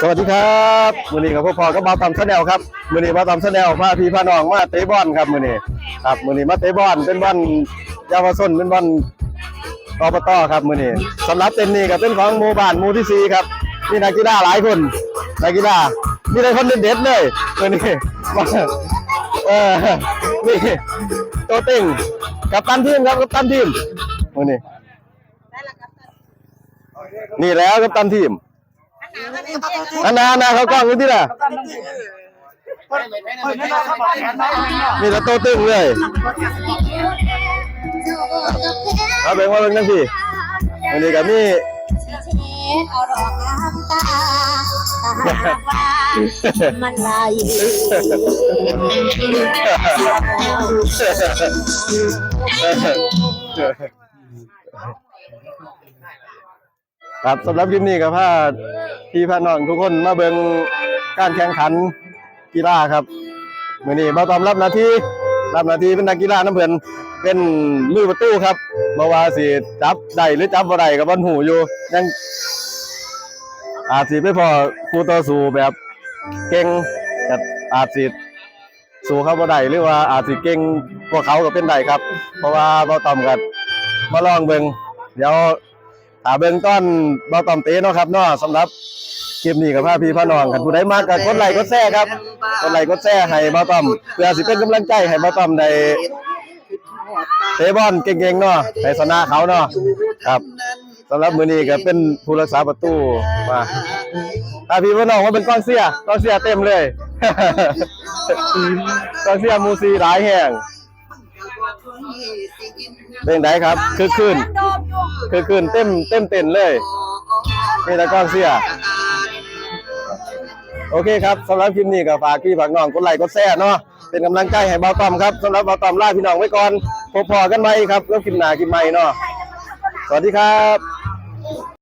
สวัสดีครับมือนี้กับพ่อพอก็บ่าวตำชาแนลครับมือนี้บ่าวตำชาแนลพาพี่พาน้องมาเตะบอลครับมือนี้ครับมือนี้มาเตะบอลเป็นบอลยาวชนเป็นบอลอบตครับมือนี้สำหรับเต็นนี้ก็เป็นของหมู่บ้านหมู่ที่สี่ครับมีนักกีฬาหลายคนนักกีฬามีแต่คนเด็ดๆเลยมือนี้มาเออนี่ตัวเต็งกับตันทีมครับกับตันทีมมือนี้นี่แล้วกับตันทีม อันนาอันนาเขากล้องอยู่ที่น่ะมีแต่โตตึงเลยเอาเป็นว่าเป็นจังพี่อันนี้ก็มีเอาดอกน้ำตาตาว่ามันไหลครับสำหรับคลิปนี้ก็พา พี่พาน้องทุกคนมาเบิงการแข่งขันกีฬาครับมือนี้บ่าตอมรับหน้าที่รับหน้าที่เป็นนักกีฬาน้ำเพิ่อนเป็นมือประตูครับบ่ว่าสิจับได้หรือจับบ่ได้ก็บ่ฮู้อยู่ยังอาจสิไปพอคู่ต่อสู้แบบเก่งก็อาจสิสู้เขาบ่ได้หรือว่าอาจสิเก่งกว่าเขาก็เป็นได้ครับ เพราะว่าบ่าตอมก็มาลองเบิงเดี๋ยว ถาเบิ่งต้อนเบาตอมเตเนาะครับเนาะสำหรับคลิปนี้กับพาพี่พ่อน้องกันผู้ใดมากก็กดไลค์กดแชร์ครับกดไลค์กดแชร์ให้เบาตอมเพื่อสิเป็นกำลังใจให้เบาตอมได้เตะบอลเก่งๆเนาะให้ชนะเขาเนาะครับสำหรับมื้อนี้ก็เป็นผู้รักษาประตูมาถ้าพี่พ่อน้องว่าเป็นก้องเสียก้องเสียเต็มเลยก้องเสียมูซีหลายแห่ง เป็นไดครับ คือคืนคือคืนเต็มเต็มเต็นเลยนี่ตะก้อนเสียโอเคครับสำหรับคลิปนี้ก็ฝากพี่ฝากน้องกดไลค์กดแชร์เนาะเป็นกำลังใจให้เบาตอมครับสำหรับเบาตอมลาพี่น้องไว้ก่อนพบพอกันไหมครับแล้วคลิปหน้าคลิปใหม่เนาะสวัสดีครับ